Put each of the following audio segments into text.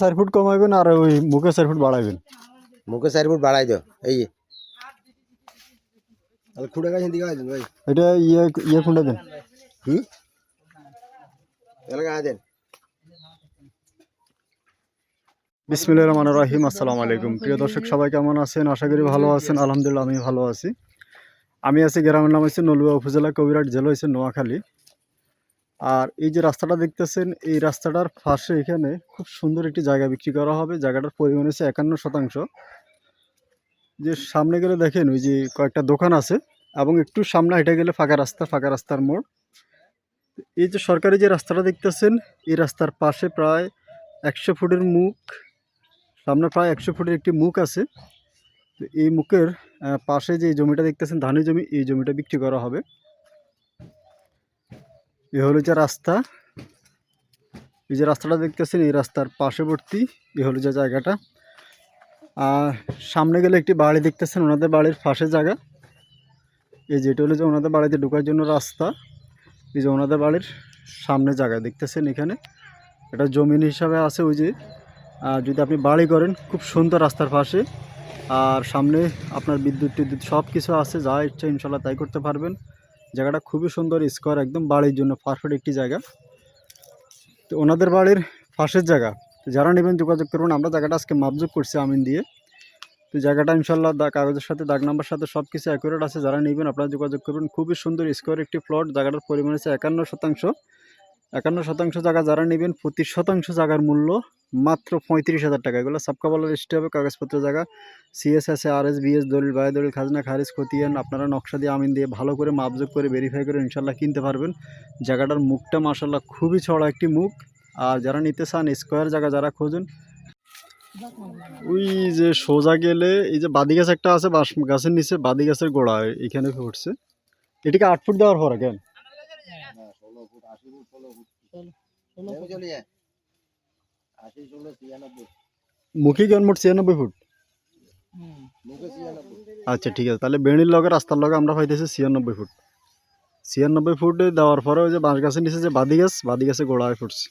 চার ফুট কমাইবেন আর ওই মুখে চার ফুট বাড়াইবেন। মুখে চার ফুট বাড়াই দিও এই তাহলে খুঁড়ে গেছেন দিকে আছেন ভাই। এটা ইয়ে ইয়ে খুঁড়ে দেন। হুম এলাকা আছেন বিসমিল্লাহ রহমান রহিম আসসালামু আলাইকুম। প্রিয় দর্শক সবাই কেমন আছেন? আশা করি ভালো আছেন। আলহামদুলিল্লাহ আমি ভালো আছি। আমি আছি গ্রামের নাম হচ্ছে নলুয়া উপজেলা কবিরাট জেলা হচ্ছে নোয়াখালী। আর এই যে রাস্তাটা দেখতেছেন, এই রাস্তাটার পাশে এখানে খুব সুন্দর একটি জায়গা বিক্রি করা হবে। জায়গাটার পরিমাণ হচ্ছে একান্ন শতাংশ। যে সামনে গেলে দেখেন, ওই যে কয়েকটা দোকান আছে এবং একটু সামনে হেঁটে গেলে ফাঁকা রাস্তা, ফাঁকা রাস্তার মোড়। এই যে সরকারি যে রাস্তাটা দেখতেছেন, এই রাস্তার পাশে প্রায় একশো ফুটের মুখ, সামনে প্রায় একশো ফুটের একটি মুখ আছে। তো এই মুখের পাশে যে জমিটা দেখতেছেন, ধানের জমি, এই জমিটা বিক্রি করা হবে। এ হলো যে রাস্তা। এই যে রাস্তাটা দেখতেছেন, এই রাস্তার পার্শ্ববর্তী এ হলো যে জায়গাটা। আর সামনে গেলে একটি বাড়ি দেখতেছেন, ওনাদের বাড়ির পাশে জায়গা। এই যেটা হলো যে ওনাদের বাড়িতে ঢোকার জন্য রাস্তা। এই যে ওনাদের বাড়ির সামনে জায়গা দেখতেছেন এখানে। এটা জমিন হিসাবে আছে ওই যে। আর যদি আপনি বাড়ি করেন, খুব সুন্দর রাস্তার পাশে। আর সামনে আপনার বিদ্যুৎ টিদ্যুৎ সব কিছু আছে, যা ইচ্ছা ইনশাল্লাহ তাই করতে পারবেন। জায়গাটা খুবই সুন্দর, স্কোয়ার একদম বাড়ির জন্য পারফেক্ট একটি জায়গা। তো ওনাদের বাড়ির পাশের জায়গা। তো যারা নেবেন যোগাযোগ করবেন, আমরা জায়গাটা আজকে মাপযোগ করছি আমিন দিয়ে। তো জায়গাটা ইনশাল্লাহ কাগজের সাথে, দাগ নাম্বার সাথে সব কিছু অ্যাকুরেট আছে। যারা নেবেন, আপনারা যোগাযোগ করবেন। খুবই সুন্দর স্কোয়ার একটি প্লট জায়গাটার পরিমাণ হচ্ছে একান্ন শতাংশ। একান্ন শতাংশ জায়গা যারা নেবেন প্রতি শতাংশ জায়গার মূল্য মাত্র পঁয়ত্রিশ হাজার টাকা। এগুলো সাবকাবালার রেজিস্ট্রি হবে, কাগজপত্র জায়গা সিএসএস আর এস বিএস দলিল, বায় দলিল, খাজনা, খারিজ, খতিয়ান, আপনারা নকশা দিয়ে আমিন দিয়ে ভালো করে মাপযোগ করে ভেরিফাই করে ইনশাল্লাহ কিনতে পারবেন। জায়গাটার মুখটা মাসাল্লাহ খুবই ছড়া একটি মুখ। আর যারা নিতে চান স্কোয়ার জায়গা যারা খোঁজেন, ওই যে সোজা গেলে, এই যে বাদি গাছ একটা আছে, বাঁশ গাছের নিচে বাদি গাছের গোড়া এখানে উঠছে এটিকে আট ফুট দেওয়ার পর, কেন? ফুট আশি ফুট ষোলো ফুট নেমে চলে যায় আশি ষোলো ছিয়ানব্বই মুখে কেন মোট ছিয়ানব্বই ফুট? মুখে ছিয়ানব্বই আচ্ছা ঠিক আছে। তাহলে বেড়ির লগে রাস্তার লগে আমরা পাইতেছি ছিয়ানব্বই ফুট। ছিয়ানব্বই ফুট দেওয়ার পরে ওই যে বাঁশ গাছের নিচে যে বাদি গাছ বাদি গাছে গোড়ায় ফুটছে।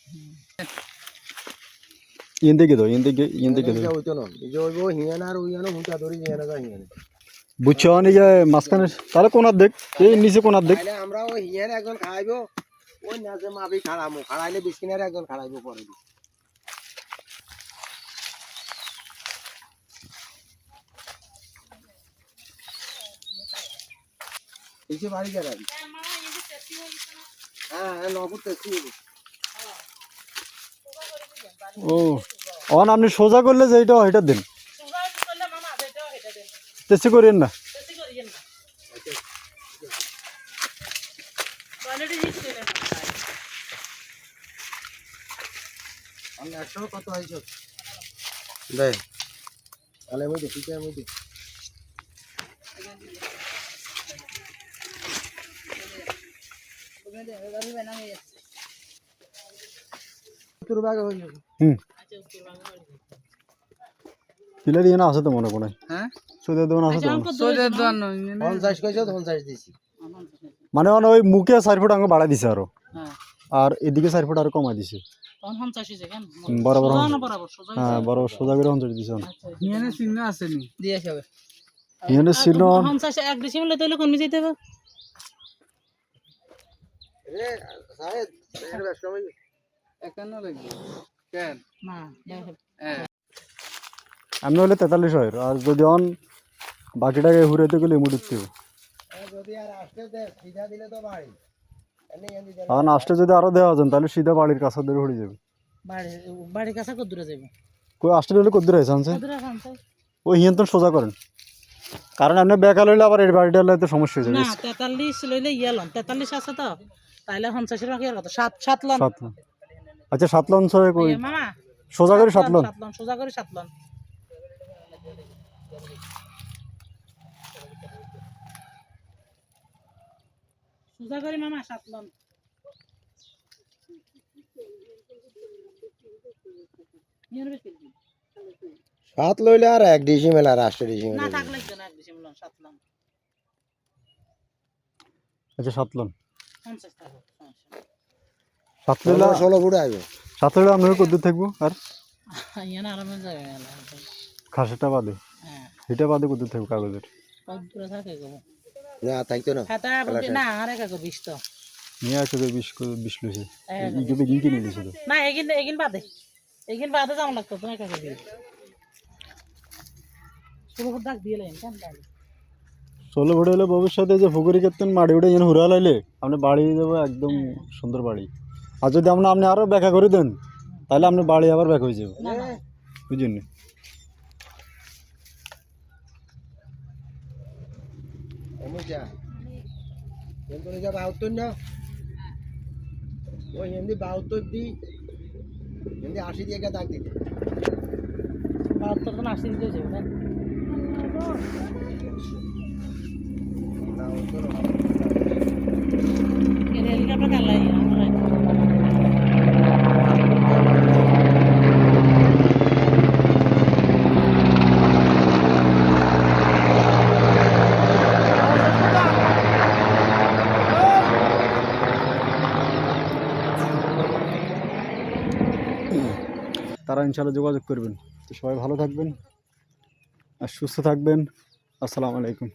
ইন দিকে দো ইন দিকে ইন দিকে দো হইতো না এই যে ওই হিয়ান আর ওই হিয়ানো হুঁচা ধরি। হিয়ানো যা হিয়ানে বুঝছ অনেক যে মাঝখানে তাহলে কোনার দেখ এই নিচে কোনার দেখ তাইলে আমরা ওই হিয়ান একজন খাইবো। ওই খাড়ামো খাড়াইলে বিস্কিনের একজন খাড়াইবো পরে এসে বাড়ি হ্যাঁ হ্যাঁ নপুর তেসি ও অন আপনি সোজা করলে যেটা হয় এটা দিন। তেসি করিয়েন না আমি একশো কত হয়েছে? দে। তাহলে আমি দেখি আমি দেখি সত্তর ভাগে হয়ে যাবে। হুম। পিলার দিয়ে না আছে তো মনে পড়ে? হ্যাঁ? সুদের দোকান আছে তো মনে? হয়। পঞ্চাশ কইছো পঞ্চাশ দিছি। মানে ওই মুখে চার ফুট আঙ্গ বাড়াই দিছে আরও। আর এদিকে চার ফুট আরও কমাই দিছে। হ্যাঁ বড় সোজা করে অঞ্চল দিছে। অন। এখানে ছিল এক ডিসিমিলে তাহলে কমে যেতে হবে। রে সাহেব এর বেশ কমই না আমি হলে তেতাল্লিশ হয়। আর যদি অন বাকিটাকে ঘুরাইতে গেলে হবে। যদি আর আসতে সিধা দিলে তো বাড়ি। আর আসতে যদি আরও দেওয়া যান তাহলে সিধা বাড়ির কাছে ধরে যাবে। বাড়ি বাড়ির কাছে কত দূরে যাবে কই আসতে হলে কত দূর ওই হিয়ান তো সোজা করেন। কারণ আপনি বেকার হইলে আবার এই বাড়িটা হলে তো সমস্যা হয়ে যাবে। না তেতাল্লিশ লইলে ইয়ে লন তেতাল্লিশ আছে তো। তাইলে পঞ্চাশের বাকি আর কত? সাত সাত লন। আচ্ছা সাত লন ছয় কই? মামা সোজা করে সাত লন। সাত লন সোজা করে সাত লন। সোজা করে মামা সাত লন। নিয়ে নেবে কি? সাত লইলে আর এক ডিসি মেলা আর আষ্ট ডিসি না থাকলে না এক ডিসিম লন সাত আচ্ছা সাত লন। পঞ্চাশ টাকা সমস্যা নেই। সাত লইলে ষোলো ফুট আসবে। কত থাকব? আর? ইয়ান আরামে যাবে মেলা বাদে। হ্যাঁ। এটা বাদে কোথায় থাকবে কাগজের? কত দূরে থাকে গো? না থাকতো না। হ্যাঁ তা না আর একা গো বিশ তো নিয়ে বিশ বিশ লইছে। এক এই যে বেগিন কিনে দিয়েছে তো। না এগিন এগিন বাদে। এগিন বাদে যাওয়া লাগতো তো একা বিশ করে ডাক দিয়ে লাইন কেন ষোলো ভোট হলে ভবিষ্যতে যে পুকুরি কেতন মাড়ি উঠে যেন হুরা লাইলে আপনি বাড়ি যাব একদম সুন্দর বাড়ি। আর যদি আপনি আপনি আরও ব্যাখ্যা করে দেন তাহলে আপনি বাড়ি আবার ব্যাক হয়ে যাবে। না? না বুঝলেন এমুজা কিন্তু যা বাউতর না ওই এমনি বাউতর দিই। এমনি আশি দিয়ে গা দাগ দিতে। বাহাত্তর তো আশি দিতে যাবে না না বাহাত্তর এর হেলিকপ্টার কাল লাগে আমরা তারা ইনশাল্লাহ যোগাযোগ করবেন। তো সবাই ভালো থাকবেন আর সুস্থ থাকবেন। আসসালামু আলাইকুম।